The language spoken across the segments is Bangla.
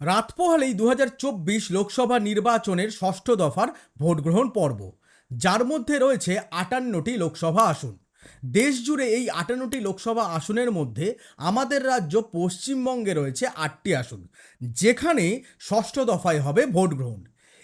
রাত পোহালেই দু লোকসভা নির্বাচনের ষষ্ঠ দফার ভোটগ্রহণ পর্ব। যার মধ্যে রয়েছে আটান্নটি লোকসভা আসন। দেশ জুড়ে এই আটান্নটি লোকসভা আসনের মধ্যে আমাদের রাজ্য পশ্চিমবঙ্গে রয়েছে আটটি আসন, যেখানে ষষ্ঠ দফায় হবে ভোটগ্রহণ।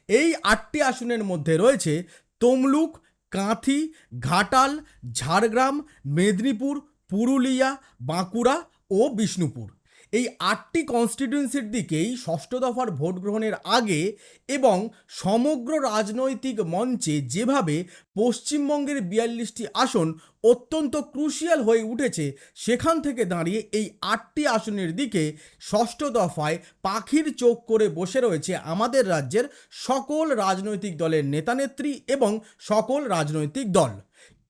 এই আটটি আসনের মধ্যে রয়েছে তমলুক, কাঁথি, ঘাটাল, ঝাড়গ্রাম, মেদিনীপুর, পুরুলিয়া, বাঁকুড়া ও বিষ্ণুপুর। এই আটটি কনস্টিটিউয়েন্সির দিকেই ষষ্ঠ দফার ভোট গ্রহণের আগে এবং সমগ্র রাজনৈতিক মঞ্চে যেভাবে পশ্চিমবঙ্গের বিয়াল্লিশটি আসন অত্যন্ত ক্রুশিয়াল হয়ে উঠেছে, সেখান থেকে দাঁড়িয়ে এই আটটি আসনের দিকে ষষ্ঠ দফায় পাখির চোখ করে বসে রয়েছে আমাদের রাজ্যের সকল রাজনৈতিক দলের নেতানেত্রী এবং সকল রাজনৈতিক দল।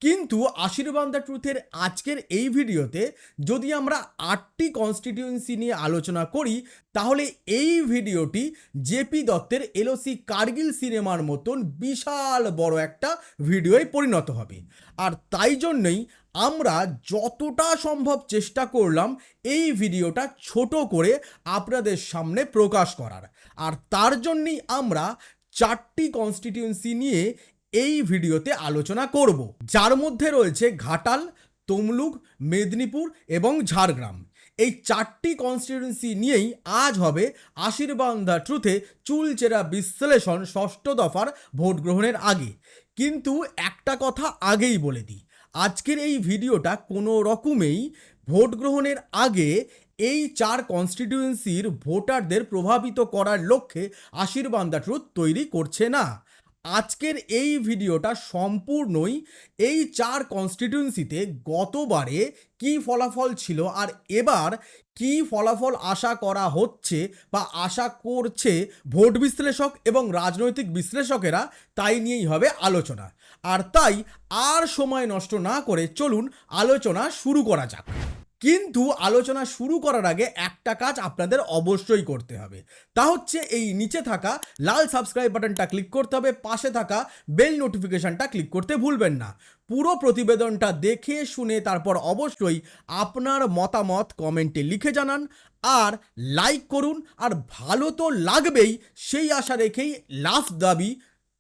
কিন্তু আশীর্বাদ দ্য ট্রুথের আজকের এই ভিডিওতে যদি আমরা আটটি কনস্টিটিউয়েন্সি নিয়ে আলোচনা করি, তাহলে এই ভিডিওটি জেপি দত্তের এলওসি কার্গিল সিনেমার মতন বিশাল বড় একটা ভিডিওয় পরিণত হবে। আর তাই জন্যই আমরা যতটা সম্ভব চেষ্টা করলাম এই ভিডিওটা ছোট করে আপনাদের সামনে প্রকাশ করার। আর তার জন্যই আমরা চারটি কনস্টিটিউয়েন্সি নিয়ে এই ভিডিওতে আলোচনা করব। যার মধ্যে রয়েছে ঘাটাল, তমলুক, মেদিনীপুর এবং ঝাড়গ্রাম। এই চারটি কনস্টিটিউয়েন্সি নিয়েই আজ হবে আশীর্বাদ দ্য ট্রুথে চুলচেরা বিশ্লেষণ ষষ্ঠ দফার ভোট গ্রহণের আগে। কিন্তু একটা কথা আগেই বলে দিই, আজকের এই ভিডিওটা কোনো রকমেই ভোট গ্রহণের আগে এই চার কনস্টিটিউয়েন্সির ভোটারদের প্রভাবিত করার লক্ষ্যে আশীর্বাদ ট্রুথ তৈরি করছে না। আজকের এই ভিডিওটা সম্পূর্ণই এই চার কনস্টিটিউয়েন্সিতে গতবারে কি ফলাফল ছিল আর এবার কি ফলাফল আশা করা হচ্ছে বা আশা করছে ভোট বিশ্লেষক এবং রাজনৈতিক বিশ্লেষকেরা তাই নিয়েই হবে আলোচনা। আর তাই আর সময় নষ্ট না করে চলুন আলোচনা শুরু করা যাক। কিন্তু আলোচনা শুরু করার আগে একটা কাজ আপনাদের অবশ্যই করতে হবে। তা হচ্ছে এই নিচে থাকা লাল সাবস্ক্রাইব বাটনটা ক্লিক করতে হবে, পাশে থাকা বেল নোটিফিকেশনটা ক্লিক করতে ভুলবেন না। পুরো প্রতিবেদনটা দেখে শুনে তারপর অবশ্যই আপনার মতামত কমেন্টে লিখে জানান আর লাইক করুন আর ভালো তো লাগবেই, সেই আশা রেখেই লাস্ট দাবি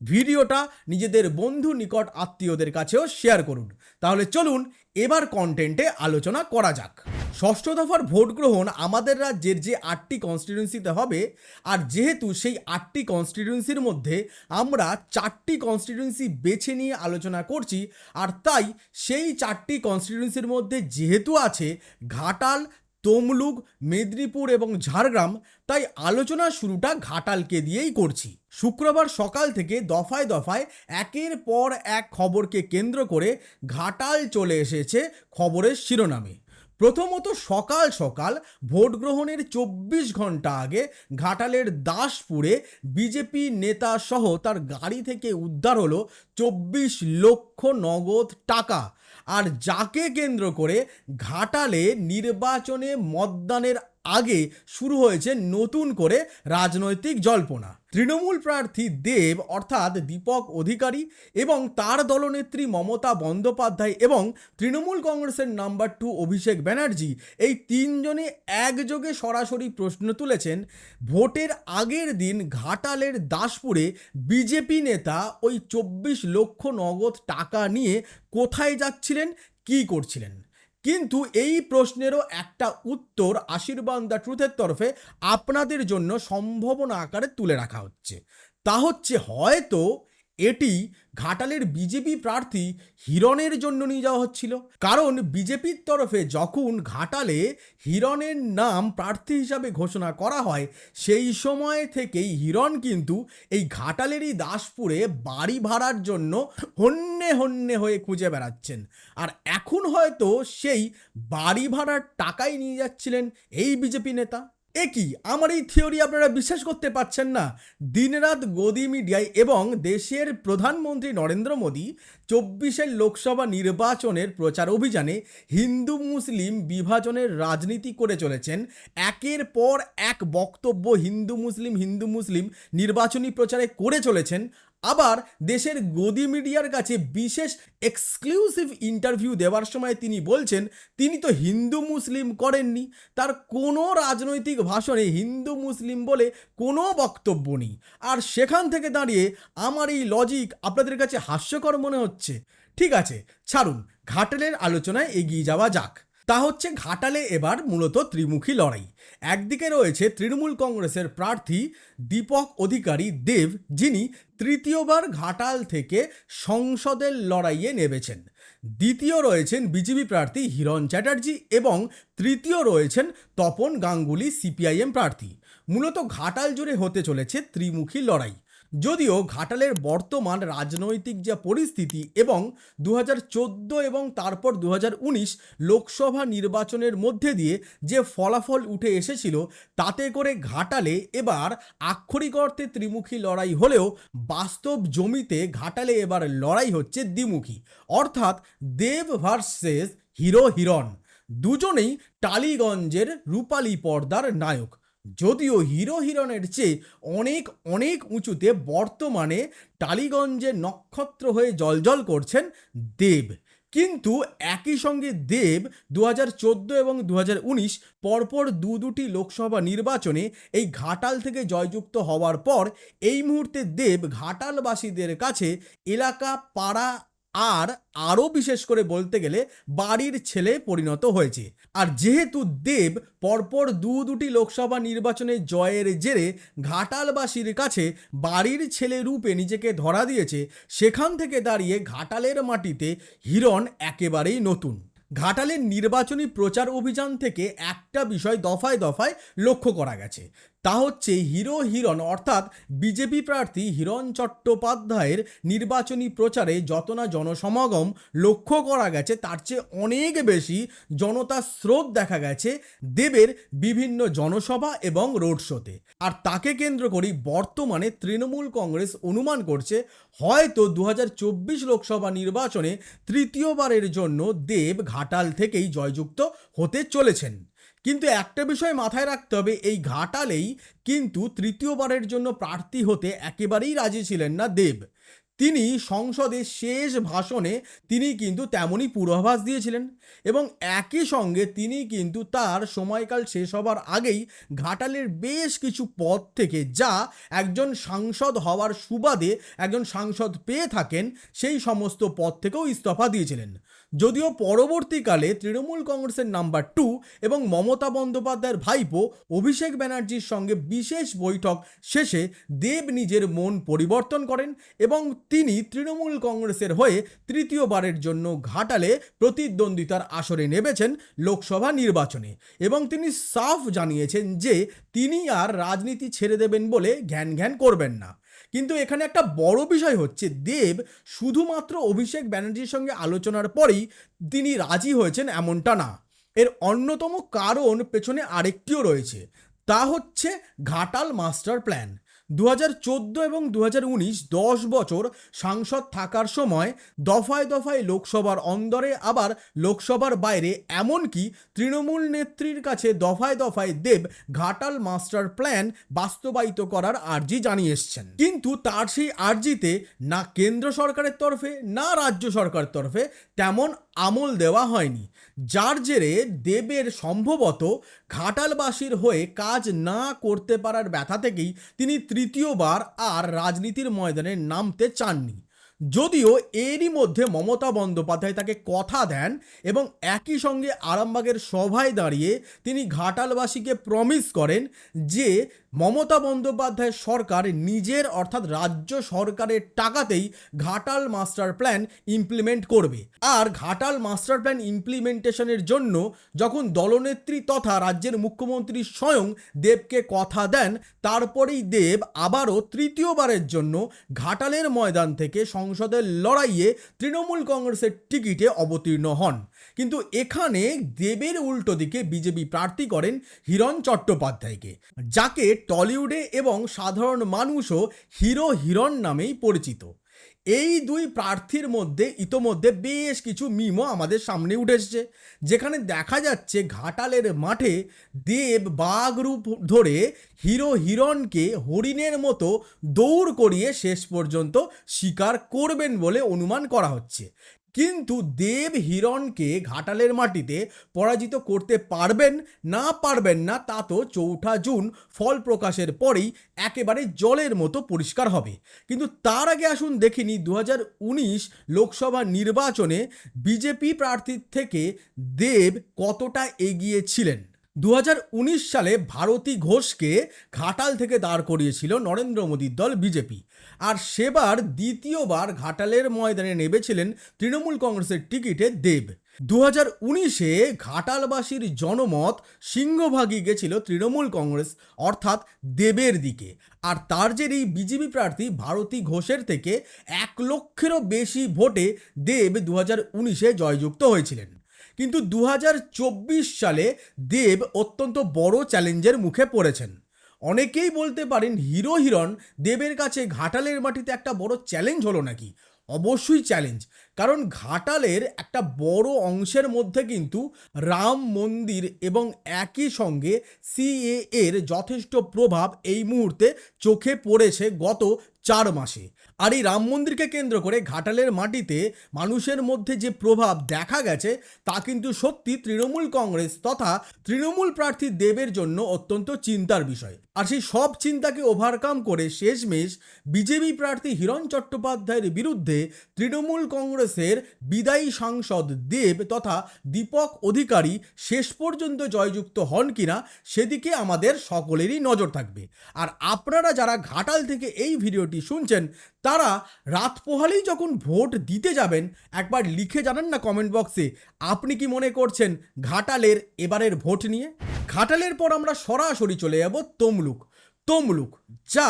ভিডিওটা নিজেদের বন্ধু, নিকট আত্মীয়দের কাছেও শেয়ার করুন। তাহলে চলুন এবার কন্টেন্টে আলোচনা করা যাক। ষষ্ঠ দফার ভোট গ্রহণ আমাদের রাজ্যের যে আটটি কনস্টিটিউন্সিতে হবে, আর যেহেতু সেই আটটি কনস্টিটিউন্সির মধ্যে আমরা চারটি কনস্টিটিউন্সি বেছে নিয়ে আলোচনা করছি, আর তাই সেই চারটি কনস্টিটিউন্সির মধ্যে যেহেতু আছে ঘাটাল তমলুক, মেদিনীপুর এবং ঝাড়গ্রাম, তাই আলোচনা শুরুটা ঘাটালকে দিয়েই করছি। শুক্রবার সকাল থেকে দফায় দফায় একের পর এক খবরকে কেন্দ্র করে ঘাটাল চলে এসেছে খবরের শিরোনামে। প্রথমত সকাল সকাল ভোট গ্রহণের চব্বিশ ঘণ্টা আগে ঘাটালের দাসপুরে বিজেপি নেতা সহ তার গাড়ি থেকে উদ্ধার হলো চব্বিশ লক্ষ নগদ টাকা। আর যাকে কেন্দ্র করে ঘাটালে নির্বাচনে মতদানের আগে শুরু হয়েছে নতুন করে রাজনৈতিক জল্পনা। তৃণমূল প্রার্থী দেব, অর্থাৎ দীপক অধিকারী এবং তার দলনেত্রী মমতা বন্দ্যোপাধ্যায় এবং তৃণমূল কংগ্রেসের নাম্বার টু অভিষেক ব্যানার্জি এই তিনজনে একযোগে সরাসরি প্রশ্ন তুলেছেন, ভোটের আগের দিন ঘাটালের দাসপুরে বিজেপি নেতা ওই চব্বিশ লক্ষ নগদ টাকা নিয়ে কোথায় যাচ্ছিলেন, কী করছিলেন? কিন্তু এই প্রশ্নেরও একটা উত্তর আশীর্বাদ দ্য ট্রুথের তরফে আপনাদের জন্য সম্ভাবনা আকারে তুলে রাখা হচ্ছে। তা হচ্ছে হয়তো এটি ঘাটালের বিজেপি প্রার্থী হিরণের জন্য নিয়ে যাওয়া হচ্ছিল। কারণ বিজেপির তরফে যখন ঘাটালে হিরণের নাম প্রার্থী হিসাবে ঘোষণা করা হয়, সেই সময় থেকেই হিরণ কিন্তু এই ঘাটালেরই দাসপুরে বাড়ি ভাড়ার জন্য হন্যে হন্যে হয়ে খুঁজে বেড়াচ্ছেন। আর এখন হয়তো সেই বাড়ি ভাড়ার টাকাই নিয়ে যাচ্ছিলেন এই বিজেপি নেতা। এ কি? আমার এই থিওরি আপনারা বিশ্বাস করতে পারছেন না। দিনরাত গদি মিডিয়ায় এবং দেশের প্রধানমন্ত্রী নরেন্দ্র মোদী চব্বিশের লোকসভা নির্বাচনের প্রচার অভিযানে হিন্দু মুসলিম বিভাজনের রাজনীতি করে চলেছেন। একের পর এক বক্তব্য হিন্দু মুসলিম হিন্দু মুসলিম নির্বাচনী প্রচারে করে চলেছেন। আবার দেশের গদি মিডিয়ার কাছে বিশেষ এক্সক্লুসিভ ইন্টারভিউ দেওয়ার সময় তিনি বলছেন, তিনি তো হিন্দু মুসলিম করেননি। তার কোনো রাজনৈতিক ভাষণে হিন্দু মুসলিম বলে কোনো বক্তব্য নেই। আর সেখান থেকে দাঁড়িয়ে আমার এই লজিক আপনাদের কাছে হাস্যকর মনে হচ্ছে। ঠিক আছে, ছাড়ুন, ঘাটেলের আলোচনায় এগিয়ে যাওয়া যাক। তা হচ্ছে ঘাটালে এবার মূলত ত্রিমুখী লড়াই। একদিকে রয়েছে তৃণমূল কংগ্রেসের প্রার্থী দীপক অধিকারী দেব, যিনি তৃতীয়বার ঘাটাল থেকে সংসদের লড়াইয়ে নেমেছেন। দ্বিতীয় রয়েছেন বিজেপি প্রার্থী হিরণ চ্যাটার্জি এবং তৃতীয় রয়েছেন তপন গাঙ্গুলি, সিপিআইএম প্রার্থী। মূলত ঘাটাল জুড়ে হতে চলেছে ত্রিমুখী লড়াই। যদিও ঘাটালের বর্তমান রাজনৈতিক যে পরিস্থিতি এবং দু হাজার চোদ্দ এবং তারপর দু হাজার উনিশ লোকসভা নির্বাচনের মধ্যে দিয়ে যে ফলাফল উঠে এসেছিল, তাতে করে ঘাটালে এবার আক্ষরিক অর্থে ত্রিমুখী লড়াই হলেও বাস্তব জমিতে ঘাটালে এবার লড়াই হচ্ছে দ্বিমুখী। অর্থাৎ দেব ভার্সেস হিরো হিরণ, দুজনেই টালিগঞ্জের রূপালী পর্দার নায়ক। যদিও হিরো হিরণের চেয়ে অনেক অনেক উঁচুতে বর্তমানে টালিগঞ্জে নক্ষত্র হয়ে জলজল করছেন দেব। কিন্তু একই সঙ্গে দেব দু হাজার চোদ্দ এবং দু উনিশ পরপর দু দুটি লোকসভা নির্বাচনে এই ঘাটাল থেকে জয়যুক্ত হওয়ার পর এই মুহূর্তে দেব ঘাটালবাসীদের কাছে এলাকা, পাড়া আর আরও বিশেষ করে বলতে গেলে বাড়ির ছেলে পরিণত হয়েছে। আর যেহেতু দেব পরপর দু দুটি লোকসভা নির্বাচনে জয়ের জেরে ঘাটালবাসীর কাছে বাড়ির ছেলে রূপে নিজেকে ধরা দিয়েছে, সেখান থেকে দাঁড়িয়ে ঘাটালের মাটিতে হিরণ একেবারেই নতুন। ঘাটালের নির্বাচনী প্রচার অভিযান থেকে একটা বিষয় দফায় দফায় লক্ষ্য করা গেছে। তা হচ্ছে হিরো হিরণ, অর্থাৎ বিজেপি প্রার্থী হিরণ চট্টোপাধ্যায়ের নির্বাচনী প্রচারে যত না জনসমাগম লক্ষ্য করা গেছে, তার চেয়ে অনেক বেশি জনতা স্রোত দেখা গেছে দেবের বিভিন্ন জনসভা এবং রোড শোতে। আর তাকে কেন্দ্র করেই বর্তমানে তৃণমূল কংগ্রেস অনুমান করছে, হয়তো দু হাজার চব্বিশ লোকসভা নির্বাচনে তৃতীয়বারের জন্য দেব ঘাটাল থেকেই জয়যুক্ত হতে চলেছেন। কিন্তু একটা বিষয় মাথায় রাখতে হবে, এই ঘাটালেই কিন্তু তৃতীয়বারের জন্য প্রার্থী হতে একেবারেই রাজি ছিলেন না দেব। তিনি সংসদে শেষ ভাষণে তিনি কিন্তু তেমনই পূর্বাভাস দিয়েছিলেন এবং একই সঙ্গে তিনি কিন্তু তার সময়কাল শেষ হবার আগেই ঘাটালের বেশ কিছু পদ থেকে যা একজন সাংসদ হওয়ার সুবাদে একজন সাংসদ পেয়ে থাকেন, সেই সমস্ত পদ থেকেও ইস্তফা দিয়েছিলেন। যদিও পরবর্তীকালে তৃণমূল কংগ্রেসের নাম্বার টু এবং মমতা বন্দ্যোপাধ্যায়ের ভাইপো অভিষেক ব্যানার্জির সঙ্গে বিশেষ বৈঠক শেষে দেব নিজের মন পরিবর্তন করেন এবং তিনি তৃণমূল কংগ্রেসের হয়ে তৃতীয়বারের জন্য ঘাটালে প্রতিদ্বন্দ্বিতার আসরে নেমেছেন লোকসভা নির্বাচনে এবং তিনি সাফ জানিয়েছেন যে তিনি আর রাজনীতি ছেড়ে দেবেন বলে ঘ্যান ঘ্যান করবেন না। কিন্তু এখানে একটা বড় বিষয় হচ্ছে, দেব শুধুমাত্র অভিষেক ব্যানার্জির সঙ্গে আলোচনার পরেই তিনি রাজি হয়েছেন এমনটা না। এর অন্যতম কারণ পেছনে আরেকটিও রয়েছে, তা হচ্ছে ঘাটাল মাস্টার প্ল্যান। দু চোদ্দ এবং দু হাজার উনিশ দশ বছর সাংসদ থাকার সময় দফায় দফায় লোকসভার অন্দরে আবার লোকসভার বাইরে, এমনকি তৃণমূল নেত্রীর কাছে দফায় দফায় দেব ঘাটাল মাস্টার প্ল্যান বাস্তবায়িত করার আর্জি জানিয়ে এসছেন। কিন্তু তার সেই আর্জিতে না কেন্দ্র সরকারের তরফে, না রাজ্য সরকারের তরফে তেমন আমল দেওয়া হয়নি। যার জেরে দেবের সম্ভবত ঘাটালবাসীর হয়ে কাজ না করতে পারার ব্যথা থেকেই তিনি তৃতীয়বার আর রাজনীতির ময়দানে নামতে চাননি। যদিও এরই মধ্যে মমতা বন্দ্যোপাধ্যায় তাকে কথা দেন এবং একই সঙ্গে আরামবাগের সভায় দাঁড়িয়ে তিনি ঘাটালবাসীকে প্রমিস করেন যে মমতা বন্দ্যোপাধ্যায় সরকার নিজের অর্থাৎ রাজ্য সরকারের টাকাতেই ঘাটাল মাস্টার প্ল্যান ইমপ্লিমেন্ট করবে। আর ঘাটাল মাস্টার প্ল্যান ইমপ্লিমেন্টেশনের জন্য যখন দলনেত্রী তথা রাজ্যের মুখ্যমন্ত্রী স্বয়ং দেবকে কথা দেন, তারপরেই দেব আবারও তৃতীয়বারের জন্য ঘাটালের ময়দান থেকে সংসদের লড়াইয়ে তৃণমূল কংগ্রেসের টিকিটে অবতীর্ণ হন। কিন্তু এখানে দেবের উল্টো দিকে বিজেপি প্রার্থী করেন হিরণ চট্টোপাধ্যায়কে, যাকে টলিউডে এবং সাধারণ মানুষও হিরো হিরণ নামেই পরিচিত। এই দুই প্রার্থীর মধ্যে ইতোমধ্যে বেশ কিছু মিমও আমাদের সামনে উঠে এসেছে, যেখানে দেখা যাচ্ছে ঘাটালের মাঠে দেব বাঘ রূপ ধরে হিরো হিরণকে হরিণের মতো দৌড় করিয়ে শেষ পর্যন্ত স্বীকার করবেন বলে অনুমান করা হচ্ছে। কিন্তু দেব হিরণকে ঘাটালের মাটিতে পরাজিত করতে পারবেন, না পারবেন না, তা তো চৌঠা জুন ফল প্রকাশের পরেই একেবারে জলের মতো পরিষ্কার হবে। কিন্তু তার আগে আসুন দেখিনি দু হাজার উনিশ লোকসভা নির্বাচনে বিজেপি প্রার্থীর থেকে দেব কতটা এগিয়ে ছিলেন? দু হাজার উনিশ সালে ভারতী ঘোষকে ঘাটাল থেকে দাঁড় করিয়েছিল নরেন্দ্র মোদীর দল বিজেপি। আর সেবার দ্বিতীয়বার ঘাটালের ময়দানে নেমেছিলেন তৃণমূল কংগ্রেসের টিকিটে দেব। দু হাজার উনিশে ঘাটালবাসীর জনমত সিংহভাগই গেছিল তৃণমূল কংগ্রেস, অর্থাৎ দেবের দিকে। আর তার জেরেই বিজেপি প্রার্থী ভারতী ঘোষের থেকে এক লক্ষেরও বেশি ভোটে দেব দু হাজার উনিশে জয়যুক্ত হয়েছিলেন। কিন্তু দু হাজার চব্বিশ সালে দেব অত্যন্ত বড় চ্যালেঞ্জের মুখে পড়েছেন। অনেকেই বলতে পারেন হিরো হিরণ দেবের কাছে ঘাটালের মাটিতে একটা বড় চ্যালেঞ্জ হলো নাকি? অবশ্যই চ্যালেঞ্জ। কারণ ঘাটালের একটা বড় অংশের মধ্যে কিন্তু রাম মন্দির এবং একই সঙ্গে সিএ এর যথেষ্ট প্রভাব এই মুহূর্তে চোখে পড়েছে গত চার মাসে। আর এই রাম মন্দিরকে কেন্দ্র করে ঘাটালের মাটিতে মানুষের মধ্যে যে প্রভাব দেখা গেছে, তা কিন্তু সত্যি তৃণমূল কংগ্রেস তথা তৃণমূল প্রার্থী দেবের জন্য অত্যন্ত চিন্তার বিষয়। আর সেই সব চিন্তাকে ওভারকাম করে শেষমেশ বিজেপি প্রার্থী হিরণ চট্টোপাধ্যায়ের বিরুদ্ধে তৃণমূল কংগ্রেসের বিদায়ী সাংসদ দেব তথা দীপক অধিকারী শেষ পর্যন্ত জয়যুক্ত হন কিনা, সেদিকে আমাদের সকলেরই নজর থাকবে। আর আপনারা যারা ঘাটাল থেকে এই ভিডিওটি শুনছেন, তারা রাত পোহালেই যখন ভোট দিতে যাবেন, একবার লিখে জানান না কমেন্ট বক্সে আপনি কি মনে করছেন ঘাটালের এবারের ভোট নিয়ে? ঘাটালের পর আমরা সরাসরি চলে যাব তমলুক। তমলুক, যা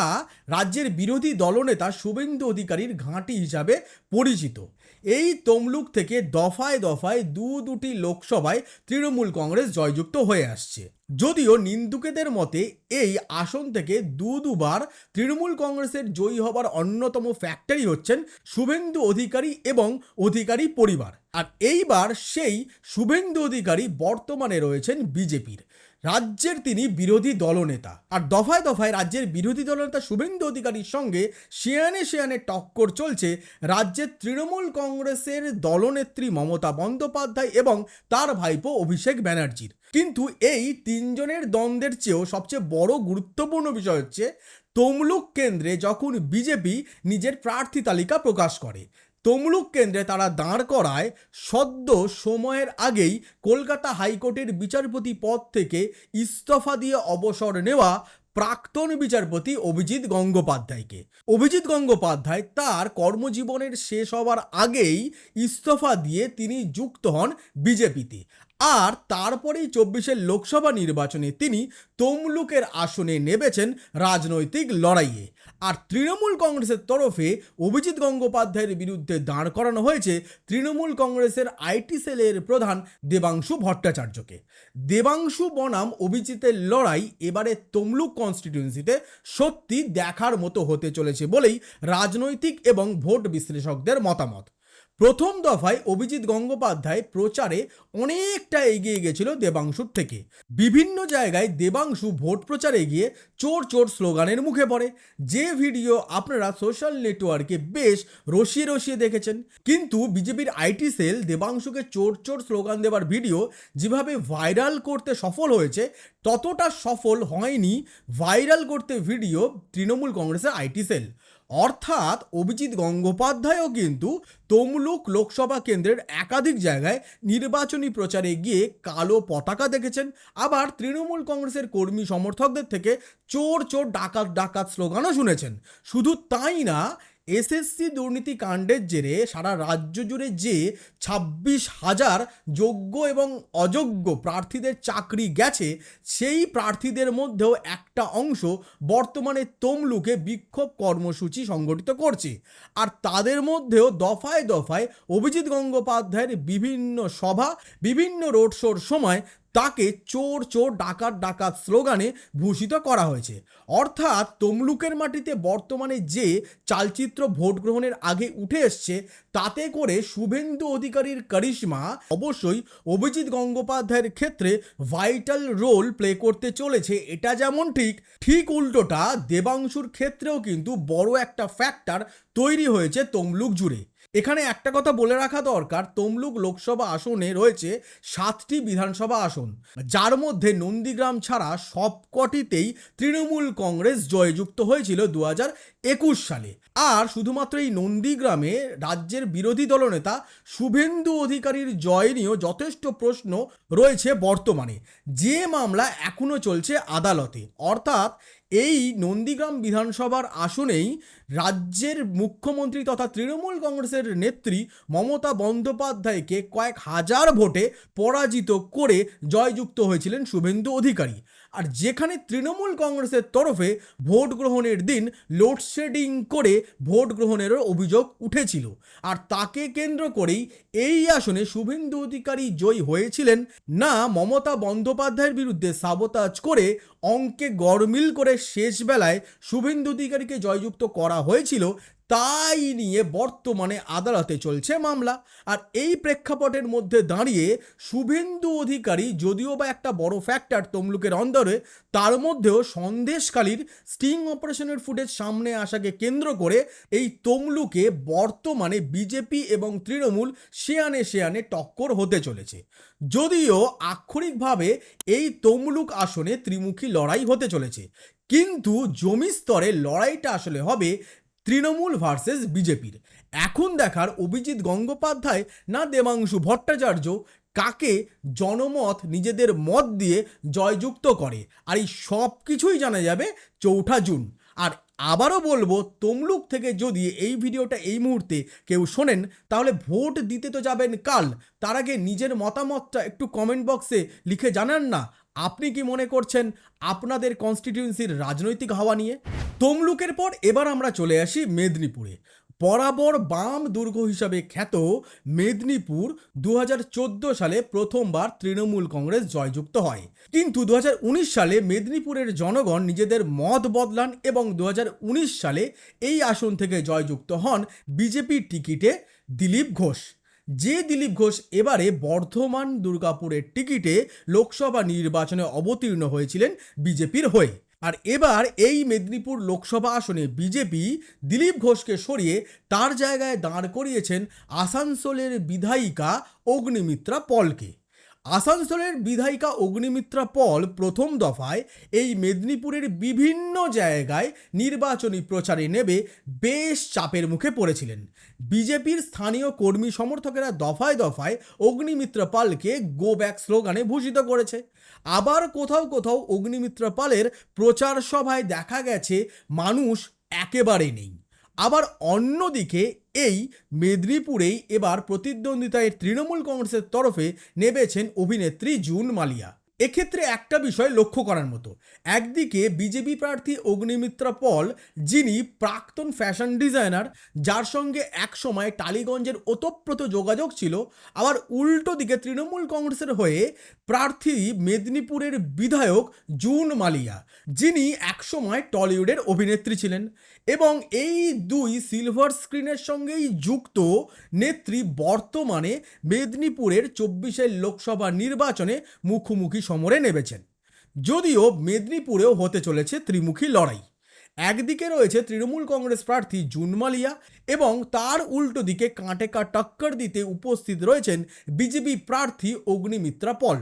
রাজ্যের বিরোধী দলনেতা শুভেন্দু অধিকারীর ঘাঁটি হিসাবে পরিচিত। এই তমলুক থেকে দফায় দফায় দু দুটি লোকসভায় তৃণমূল কংগ্রেস জয়যুক্ত হয়ে আসছে। যদিও নিন্দুকেদের মতে এই আসন থেকে দু দুবার তৃণমূল কংগ্রেসের জয়ী হবার অন্যতম ফ্যাক্টরি হচ্ছেন শুভেন্দু অধিকারী এবং অধিকারী পরিবার। আর এইবার সেই শুভেন্দু অধিকারী বর্তমানে রয়েছেন বিজেপির। রাজ্যের তিনি বিরোধী দলনেতা। আর দফায় দফায় রাজ্যের বিরোধী দলনেতা শুভেন্দু অধিকারীর সঙ্গে শিয়ানে শিয়ানে টক্কর চলছে রাজ্যের তৃণমূল কংগ্রেসের দলনেত্রী মমতা বন্দ্যোপাধ্যায় এবং তার ভাইপো অভিষেক ব্যানার্জির। কিন্তু এই তিনজনের দ্বন্দ্বের চেয়েও সবচেয়ে বড় গুরুত্বপূর্ণ বিষয় হচ্ছে তমলুক কেন্দ্রে যখন বিজেপি নিজের প্রার্থী তালিকা প্রকাশ করে তমলুক কেন্দ্রে তারা দাঁড় করায় সদ্য সময়ের আগেই কলকাতা হাইকোর্টের বিচারপতি পদ থেকে ইস্তফা দিয়ে অবসর নেওয়া প্রাক্তন বিচারপতি অভিজিৎ গঙ্গোপাধ্যায়কে। অভিজিৎ গঙ্গোপাধ্যায় তার কর্মজীবনের শেষ হওয়ার আগেই ইস্তফা দিয়ে তিনি যুক্ত হন বিজেপিতে। আর তারপরেই চব্বিশের লোকসভা নির্বাচনে তিনি তমলুকের আসনে নেমেছেন রাজনৈতিক লড়াইয়ে। আর তৃণমূল কংগ্রেসের তরফে অভিজিৎ গঙ্গোপাধ্যায়ের বিরুদ্ধে দাঁড় করানো হয়েছে তৃণমূল কংগ্রেসের আইটি সেলের প্রধান দেবাংশু ভট্টাচার্যকে। দেবাংশু বনাম অভিজিতের লড়াই এবারে তমলুক কনস্টিটিউয়েন্সিতে সত্যি দেখার মতো হতে চলেছে বলেই রাজনৈতিক এবং ভোট বিশ্লেষকদের মতামত। প্রথম দফায় অভিজিৎ গঙ্গোপাধ্যায় প্রচারে অনেকটা এগিয়ে গেছিল দেবাংশুর থেকে। বিভিন্ন জায়গায় দেবাংশু ভোট প্রচারে গিয়ে চোর চোর স্লোগানের মুখে পড়ে। যে ভিডিও আপনারা সোশ্যাল নেটওয়ার্কে বেশ রসিয়ে রসিয়ে দেখেছেন। কিন্তু বিজেপির আইটি সেল দেবাংশুকে চোর চোর স্লোগান দেওয়ার ভিডিও যেভাবে ভাইরাল করতে সফল হয়েছে, ততটা সফল হয়নি ভাইরাল করতে ভিডিও তৃণমূল কংগ্রেসের আইটি সেল। অর্থাৎ অভিজিৎ গঙ্গোপাধ্যায়ও কিন্তু তমলুক লোকসভা কেন্দ্রের একাধিক জায়গায় নির্বাচনী প্রচারে গিয়ে কালো পতাকা দেখেছেন। আবার তৃণমূল কংগ্রেসের কর্মী সমর্থকদের থেকে চোর চোর ডাকাত ডাকাত স্লোগানও শুনেছেন। শুধু তাই না এসএসসি দুর্নীতি কাণ্ডের জেরে সারা রাজ্য জুড়ে যে ছাব্বিশ হাজার যোগ্য এবং অযোগ্য প্রার্থীদের চাকরি গেছে, সেই প্রার্থীদের মধ্যেও একটা অংশ বর্তমানে তমলুকে বিক্ষোভ কর্মসূচি সংগঠিত করছে। আর তাদের মধ্যেও দফায় দফায় অভিজিৎ গঙ্গোপাধ্যায়ের বিভিন্ন সভা, বিভিন্ন রোড শোর সময় তাকে চোর চোর ডাকাত ডাকাত স্লোগানে ভূষিত করা হয়েছে। অর্থাৎ তমলুকের মাটিতে বর্তমানে যে চালচিত্র ভোট গ্রহণের আগে উঠে এসছে, তাতে করে শুভেন্দু অধিকারীর কারিশমা অবশ্যই অভিজিৎ গঙ্গোপাধ্যায়ের ক্ষেত্রে ভাইটাল রোল প্লে করতে চলেছে। এটা যেমন ঠিক ঠিক উল্টোটা দেবাংশুর ক্ষেত্রেও কিন্তু বড় একটা ফ্যাক্টর তৈরি হয়েছে তমলুক জুড়ে। এখানে একটা কথা বলে রাখা দরকার, তমলুক লোকসভা আসনে রয়েছে সাতটি বিধানসভা আসন। যার মধ্যে নন্দীগ্রাম ছাড়া সবকটিতেই তৃণমূল কংগ্রেস জয়যুক্ত হয়েছিল দু একুশ সালে। আর শুধুমাত্র এই নন্দীগ্রামে রাজ্যের বিরোধী দলনেতা শুভেন্দু অধিকারীর জয় নিয়েও যথেষ্ট প্রশ্ন রয়েছে বর্তমানে। যে মামলা এখনও চলছে আদালতে, অর্থাৎ এই নন্দীগ্রাম বিধানসভার আসনেই রাজ্যের মুখ্যমন্ত্রী তথা তৃণমূল কংগ্রেসের নেত্রী মমতা বন্দ্যোপাধ্যায়কে কয়েক হাজার ভোটে পরাজিত করে জয়যুক্ত হয়েছিলেন শুভেন্দু অধিকারী। আর যেখানে তৃণমূল কংগ্রেসের তরফে ভোট গ্রহণের দিন লোডশেডিং করে ভোট গ্রহণেরও অভিযোগ উঠেছিল। আর তাকে কেন্দ্র করেই এই আসনে শুভেন্দু অধিকারী জয়ী হয়েছিলেন। না, মমতা বন্দ্যোপাধ্যায়ের বিরুদ্ধে সাবতাজ করে অঙ্কে গড়মিল করে শেষ বেলায় শুভেন্দু অধিকারীকে জয়যুক্ত করা হয়েছিল তাই নিয়ে বর্তমানে আদালতে চলছে মামলা। আর এই প্রেক্ষাপটের মধ্যে দাঁড়িয়ে শুভেন্দু অধিকারী যদিও বা একটা বড় ফ্যাক্টর তমলুকের অন্দরে, তার মধ্যেও সন্দেশকালীর স্টিং অপারেশনের ফুটেজ সামনে আসাকে কেন্দ্র করে এই তমলুকে বর্তমানে বিজেপি এবং তৃণমূল শেয়ানে শেয়ানে টক্কর হতে চলেছে। যদিও আক্ষরিকভাবে এই তমলুক আসনে ত্রিমুখী লড়াই হতে চলেছে। কিন্তু জমি স্তরে লড়াইটা আসলে হবে তৃণমূল ভার্সেস বিজেপির। এখন দেখার অভিজিৎ গঙ্গোপাধ্যায় না দেবাংশু ভট্টাচার্য কাকে জনমত নিজেদের মত দিয়ে জয়যুক্ত করে? আর এই সব কিছুই জানা যাবে চৌঠা জুন। আর আবারও বলব, তমলুক থেকে যদি এই ভিডিওটা এই মুহূর্তে কেউ শোনেন, তাহলে ভোট দিতে তো যাবেন কাল। তার আগে নিজের মতামতটা একটু কমেন্ট বক্সে লিখে জানান না। আপনি কি মনে করছেন আপনাদের কনস্টিটিউয়েন্সির রাজনৈতিক হাওয়া নিয়ে? তমলুকের পর এবার আমরা চলে আসি মেদিনীপুরে। বরাবর বাম দুর্গ হিসাবে খ্যাত মেদিনীপুর দু হাজার চোদ্দ সালে প্রথমবার তৃণমূল কংগ্রেস জয়যুক্ত হয়। কিন্তু দু হাজার উনিশ সালে মেদিনীপুরের জনগণ নিজেদের মত বদলান এবং দু হাজার উনিশ সালে এই আসন থেকে জয়যুক্ত হন বিজেপির টিকিটে দিলীপ ঘোষ। যে দিলীপ ঘোষ এবারে বর্ধমান দুর্গাপুরের টিকিটে লোকসভা নির্বাচনে অবতীর্ণ হয়েছিলেন বিজেপির হয়ে। আর এবার এই মেদিনীপুর লোকসভা আসনে বিজেপি দিলীপ ঘোষকে সরিয়ে তার জায়গায় দাঁড় করিয়েছেন আসানসোলের বিধায়িকা অগ্নিমিত্রা পলকে। আসানসোলের বিধায়িকা অগ্নিমিত্রা পল প্রথম দফায় এই মেদিনীপুরের বিভিন্ন জায়গায় নির্বাচনী প্রচারে নেবে বেশ চাপের মুখে পড়েছিলেন। বিজেপির স্থানীয় কর্মী সমর্থকেরা দফায় দফায় অগ্নিমিত্রা পালকে গো ব্যাক স্লোগানে ভূষিত করেছে। আবার কোথাও কোথাও অগ্নিমিত্রা পালের প্রচার সভায় দেখা গেছে, মানুষ একেবারে নেই। আবার অন্যদিকে এই মেদিনীপুরেই এবার প্রতিদ্বন্দ্বিতায় তৃণমূল কংগ্রেসের তরফে নেবেছেন অভিনেত্রী জুন মালিয়া। এক্ষেত্রে একটা বিষয় লক্ষ্য করার মতো। একদিকে বিজেপি প্রার্থী অগ্নিমিত্রা পল, যিনি প্রাক্তন ফ্যাশন ডিজাইনার, যার সঙ্গে একসময় টালিগঞ্জের ওতপ্রোত যোগাযোগ ছিল, আবার উল্টো দিকে তৃণমূল কংগ্রেসের হয়ে প্রার্থী মেদিনীপুরের বিধায়ক জুন মালিয়া, যিনি একসময় টলিউডের অভিনেত্রী ছিলেন। এবং এই দুই সিলভার স্ক্রিনের সঙ্গেই যুক্ত নেত্রী বর্তমানে মেদিনীপুরের চব্বিশের লোকসভা নির্বাচনে মুখোমুখি সমরে নেমেছেন। যদিও মেদিনীপুরেও হতে চলেছে ত্রিমুখী লড়াই। একদিকে রয়েছে তৃণমূল কংগ্রেস প্রার্থী জুনমালিয়া এবং তার উল্টো দিকে কাঁটে কা টক্কর দিতে উপস্থিত রয়েছেন বিজেপি প্রার্থী অগ্নিমিত্রা পল।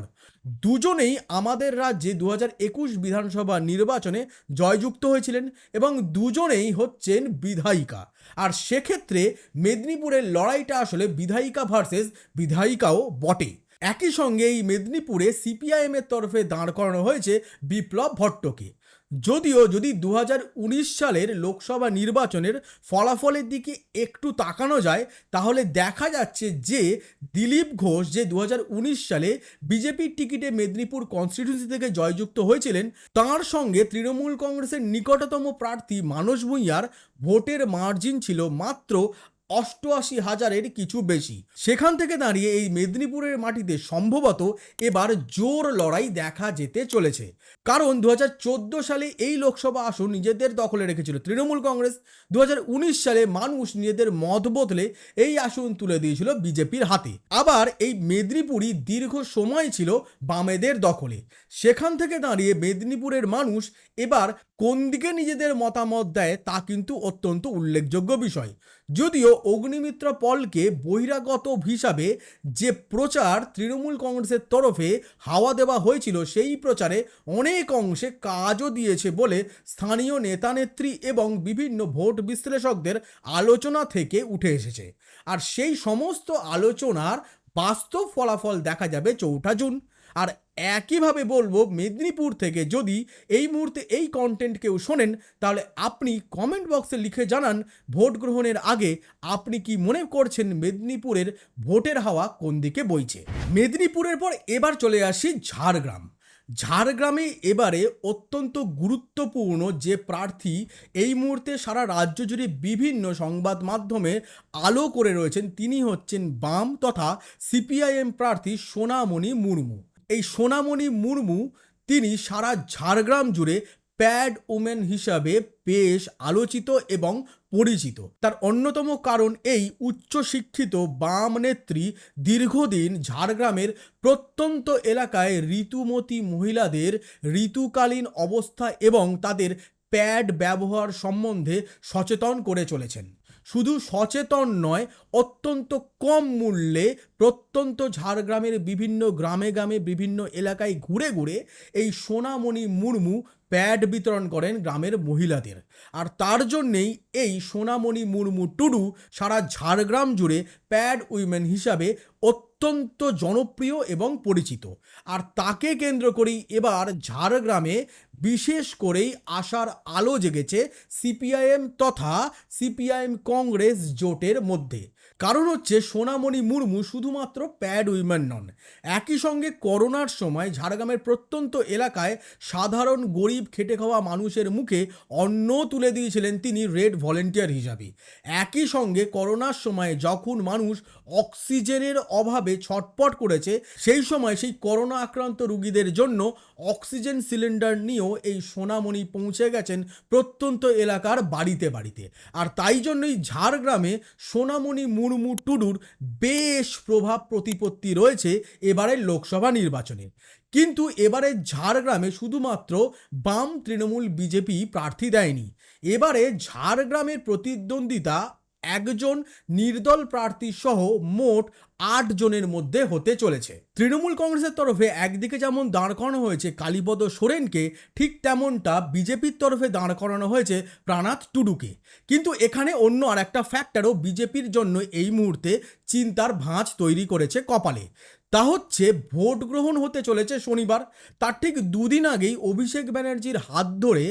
দুজনেই আমাদের রাজ্যে দু একুশ বিধানসভা নির্বাচনে জয়যুক্ত হয়েছিলেন এবং দুজনেই হচ্ছেন বিধায়িকা। আর সেক্ষেত্রে মেদিনীপুরের লড়াইটা আসলে বিধায়িকা ভার্সেস বিধায়িকাও বটে। একই সঙ্গে এই মেদিনীপুরে সিপিআইএমের তরফে দাঁড় করানো হয়েছে বিপ্লব ভট্টকে। যদিও যদি দু হাজার উনিশ সালের লোকসভা নির্বাচনের ফলাফলের দিকে একটু তাকানো যায়, তাহলে দেখা যাচ্ছে যে দিলীপ ঘোষ যে দু হাজার উনিশ সালে বিজেপির টিকিটে মেদিনীপুর কনস্টিটিউন্সি থেকে জয়যুক্ত হয়েছিলেন, তার সঙ্গে তৃণমূল কংগ্রেসের নিকটতম প্রার্থী মানস ভূঁইয়ার ভোটের মার্জিন ছিল মাত্র অষ্টআশি হাজারের কিছু বেশি। সেখান থেকে দাঁড়িয়ে এই মেদিনীপুরের মাটিতে সম্ভবত এবার জোর লড়াই দেখা যেতে চলেছে। কারণ দু হাজার চোদ্দ সালে এই লোকসভা আসন নিজেদের দখলে রেখেছিল তৃণমূল কংগ্রেস। দু হাজার উনিশ সালে মানুষ নিজেদের মত বদলে এই আসন তুলে দিয়েছিল বিজেপির হাতে। আবার এই মেদিনীপুরই দীর্ঘ সময় ছিল বামেদের দখলে। সেখান থেকে দাঁড়িয়ে মেদিনীপুরের মানুষ এবার কোন দিকে নিজেদের মতামত দেয় তা কিন্তু অত্যন্ত উল্লেখযোগ্য বিষয়। যদিও অগ্নিমিত্র পলকে বহিরাগত হিসাবে যে প্রচার তৃণমূল কংগ্রেসের তরফে হাওয়া দেওয়া হয়েছিল, সেই প্রচারে অনেক অংশে কাজও দিয়েছে বলে স্থানীয় নেতানেত্রী এবং বিভিন্ন ভোট বিশ্লেষকদের আলোচনা থেকে উঠে এসেছে। আর সেই সমস্ত আলোচনার বাস্তব ফলাফল দেখা যাবে চৌঠা জুন। আর একইভাবে বলব মেদিনীপুর থেকে যদি এই মুহূর্তে এই কন্টেন্ট কেউ শোনেন, তাহলে আপনি কমেন্ট বক্সে লিখে জানান ভোট গ্রহণের আগে আপনি কি মনে করছেন মেদিনীপুরের ভোটের হাওয়া কোন দিকে বইছে? মেদিনীপুরের পর এবার চলে আসি ঝাড়গ্রাম। ঝাড়গ্রামে এবারে অত্যন্ত গুরুত্বপূর্ণ যে প্রার্থী এই মুহূর্তে সারা রাজ্য জুড়ে বিভিন্ন সংবাদ মাধ্যমে আলো করে রয়েছেন, তিনি হচ্ছেন বাম তথা সিপিআইএম প্রার্থী সোনামণি মুর্মু। এই সোনামণি মুর্মু তিনি সারা ঝাড়গ্রাম জুড়ে প্যাড ওমেন হিসাবে বেশ আলোচিত এবং পরিচিত। তার অন্যতম কারণ এই উচ্চশিক্ষিত বাম নেত্রী দীর্ঘদিন ঝাড়গ্রামের প্রত্যন্ত এলাকায় ঋতুমতী মহিলাদের ঋতুকালীন অবস্থা এবং তাদের প্যাড ব্যবহার সম্বন্ধে সচেতন করে চলেছেন। শুধু সচেতন নয়, অত্যন্ত কম মূল্যে প্রত্যন্ত ঝাড়গ্রামের বিভিন্ন গ্রামে গ্রামে বিভিন্ন এলাকায় ঘুরে ঘুরে এই সোনামণি মুর্মু প্যাড বিতরণ করেন গ্রামের মহিলাদের। আর তার জন্যেই এই সোনামণি মুর্মু টুডু সারা ঝাড়গ্রাম জুড়ে প্যাড উইমেন হিসাবে অত্যন্ত জনপ্রিয় এবং পরিচিত। আর তাকে কেন্দ্র করেই এবার ঝাড়গ্রামে বিশেষ করেই আশার আলো জেগেছে সিপিআইএম তথা সিপিআইএম কংগ্রেস জোটের মধ্যে। কারণ হচ্ছে সোনামণি মুর্মু শুধুমাত্র প্যাড উইমেন নন। একই সঙ্গে করোনার সময় ঝাড়গ্রামের প্রত্যন্ত এলাকায় সাধারণ গরিব খেটে খাওয়া মানুষের মুখে অন্ন তুলে দিয়েছিলেন তিনি রেড ভলেন্টিয়ার হিসাবে। একই সঙ্গে করোনার সময় যখন মানুষ অক্সিজেনের অভাবে ছটপট করেছে, সেই সময় সেই করোনা আক্রান্ত রুগীদের জন্য অক্সিজেন সিলিন্ডার নিয়েও এই সোনামণি পৌঁছে গেছেন প্রত্যন্ত এলাকার বাড়িতে বাড়িতে। আর তাই জন্যই ঝাড়গ্রামে সোনামণি মুর্মু টুডুর বেশ প্রভাব প্রতিপত্তি রয়েছে এবারের লোকসভা নির্বাচনে। কিন্তু এবারে ঝাড়গ্রামে শুধুমাত্র বাম তৃণমূল বিজেপি প্রার্থী দেয়নি। এবারে ঝাড়গ্রামের প্রতিদ্বন্দ্বিতা একজন নির্দল প্রার্থী সহ মোট আট জনের মধ্যে হতে চলেছে। তৃণমূল কংগ্রেসের তরফে একদিকে যেমন দাঁড় করানো হয়েছে কালীপদ সোরেনকে, ঠিক তেমনটা বিজেপির তরফে দাঁড় করানো হয়েছে প্রাণাত টুডুকে। কিন্তু এখানে অন্য আর একটা ফ্যাক্টরও বিজেপির জন্য এই মুহূর্তে চিন্তার ভাঁজ তৈরি করেছে কপালে। তা হচ্ছে ভোট গ্রহণ হতে চলেছে শনিবার। তার ঠিক দুদিন আগেই অভিষেক ব্যানার্জির হাত ধরে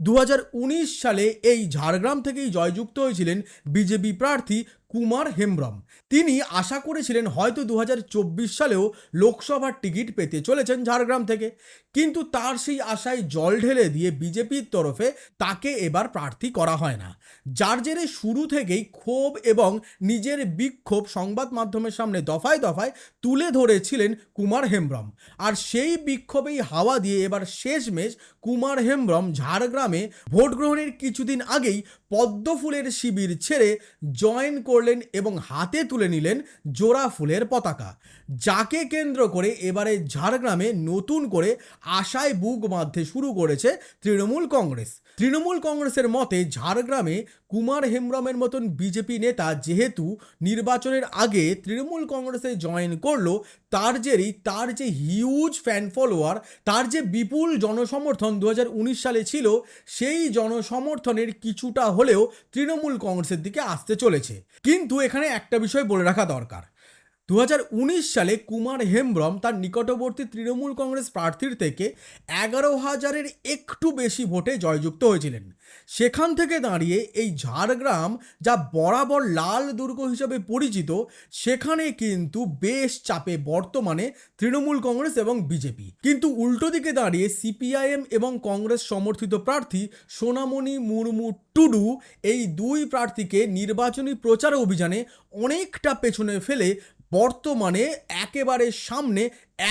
দু হাজার উনিশ সালে এই ঝাড়গ্রাম থেকেই জয়যুক্ত হয়েছিলেন বিজেপি প্রার্থী কুমার হেমব্রম। তিনি আশা করেছিলেন হয়তো দু হাজার চব্বিশ সালেও লোকসভার টিকিট পেতে চলেছেন ঝাড়গ্রাম থেকে। কিন্তু তার সেই আশায় জল ঢেলে দিয়ে বিজেপির তরফে তাকে এবার প্রার্থী করা হয় না। যার জেরে শুরু থেকেই ক্ষোভ এবং নিজের বিক্ষোভ সংবাদ মাধ্যমের সামনে দফায় দফায় তুলে ধরেছিলেন কুমার হেমব্রম। আর সেই বিক্ষোভেই হাওয়া দিয়ে এবার শেষমেশ কুমার হেমব্রম ঝাড়গ্রামে ভোট গ্রহণের কিছুদিন আগেই পদ্ম ফুলের শিবির ছেড়ে জয়েন করলেন এবং হাতে তুলে নিলেন জোড়া ফুলের পতাকা। যাকে কেন্দ্র করে এবারে ঝাড়গ্রামে নতুন করে আশায় বুক বাঁধতে শুরু করেছে তৃণমূল কংগ্রেস। তৃণমূল কংগ্রেসের মতে ঝাড়গ্রামে কুমার হেমব্রমের মতন বিজেপি নেতা যেহেতু নির্বাচনের আগে তৃণমূল কংগ্রেসে জয়েন করল, তার জেরেই তার যে হিউজ ফ্যান ফলোয়ার তার যে বিপুল জনসমর্থন দু হাজার উনিশ সালে ছিল, সেই জনসমর্থনের কিছুটা হলেও তৃণমূল কংগ্রেসের দিকে আসতে চলেছে। কিন্তু এখানে একটা বিষয় বলে রাখা দরকার। দু হাজার উনিশ সালে কুমার হেমব্রম তার নিকটবর্তী তৃণমূল কংগ্রেস প্রার্থীর থেকে এগারো হাজারের একটু বেশি ভোটে জয়যুক্ত হয়েছিলেন। সেখান থেকে দাঁড়িয়ে এই ঝাড়গ্রাম, যা বরাবর লাল দুর্গ হিসেবে পরিচিত, সেখানে কিন্তু বেশ চাপে বর্তমানে তৃণমূল কংগ্রেস এবং বিজেপি। কিন্তু উল্টো দিকে দাঁড়িয়ে সিপিআইএম এবং কংগ্রেস সমর্থিত প্রার্থী সোনামণি মুর্মু টুডু এই দুই প্রার্থীকে নির্বাচনী প্রচার অভিযানে অনেকটা পেছনে ফেলে বর্তমানে একেবারে সামনে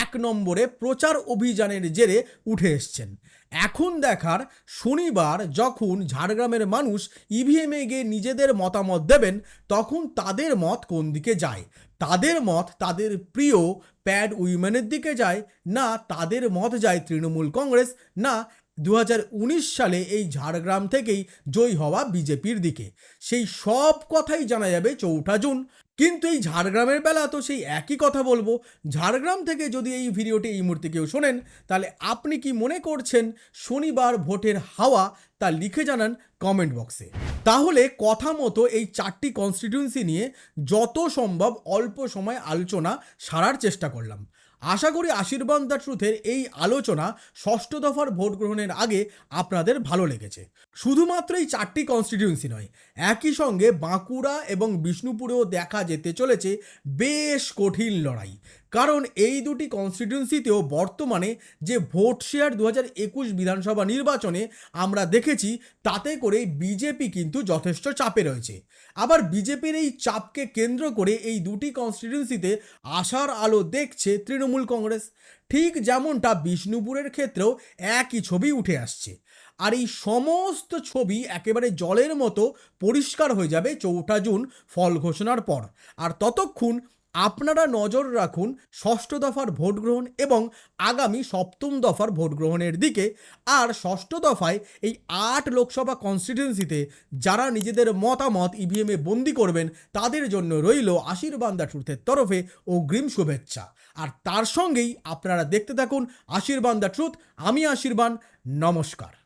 এক নম্বরে প্রচার অভিযানের জেরে উঠে এসছেন। এখন দেখার শনিবার যখন ঝাড়গ্রামের মানুষ ইভিএমে গিয়ে নিজেদের মতামত দেবেন, তখন তাদের মত কোন দিকে যায়? তাদের মত তাদের প্রিয় প্যাড উইমেনের দিকে যায় না তাদের মত যায় তৃণমূল কংগ্রেস? না দু হাজার উনিশ সালে এই ঝাড়গ্রাম থেকেই জয়ী হওয়া বিজেপির দিকে। সেই সব কথাই জানা যাবে চৌঠা জুন। কিন্তু এই ঝাড়গ্রামের বেলা তো সেই একই কথা বলব। ঝাড়গ্রাম থেকে যদি এই ভিডিওটি এই মুহূর্তে কেউ শোনেন, তাহলে আপনি কি মনে করছেন শনিবার ভোটের হাওয়া তা লিখে জানান কমেন্ট বক্সে। তাহলে কথা মতো এই চারটি কনস্টিটিউন্সি নিয়ে যত সম্ভব অল্প সময় আলোচনা সারার চেষ্টা করলাম। আশা করি আশীর্বাদ দ্য ট্রুথের এই আলোচনা ষষ্ঠ দফার ভোট গ্রহণের আগে আপনাদের ভালো লেগেছে। শুধুমাত্র এই চারটি কনস্টিটিউন্সি নয়, একই সঙ্গে বাঁকুড়া এবং বিষ্ণুপুরেও দেখা যেতে চলেছে বেশ কঠিন লড়াই। কারণ এই দুটি কনস্টিটিউন্সিতেও বর্তমানে যে ভোট শেয়ার দু একুশ বিধানসভা নির্বাচনে আমরা দেখেছি, তাতে করে বিজেপি কিন্তু যথেষ্ট চাপে রয়েছে। আবার বিজেপির এই চাপকে কেন্দ্র করে এই দুটি কনস্টিটিউন্সিতে আশার আলো দেখছে তৃণমূল কংগ্রেস। ঠিক যেমনটা বিষ্ণুপুরের ক্ষেত্রেও একই ছবি উঠে আসছে। আর এই সমস্ত ছবি একেবারে জলের মতো পরিষ্কার হয়ে যাবে চৌঠা জুন ফল ঘোষণার পর। আর ততক্ষণ আপনারা নজর রাখুন ষষ্ঠ দফার ভোট গ্রহণ এবং আগামী সপ্তম দফার ভোট গ্রহণের দিকে। আর ষষ্ঠ দফায় এই আট লোকসভা কনস্টিটিউন্সিতে যারা নিজেদের মতামত ইভিএমে বন্দি করবেন, তাদের জন্য রইল আশীর্বাদ দা ট্রুথের তরফে অগ্রিম শুভেচ্ছা। আর তার সঙ্গেই আপনারা দেখতে থাকুন আশীর্বাদ দা ট্রুথ আমি আশীর্বাদ। নমস্কার।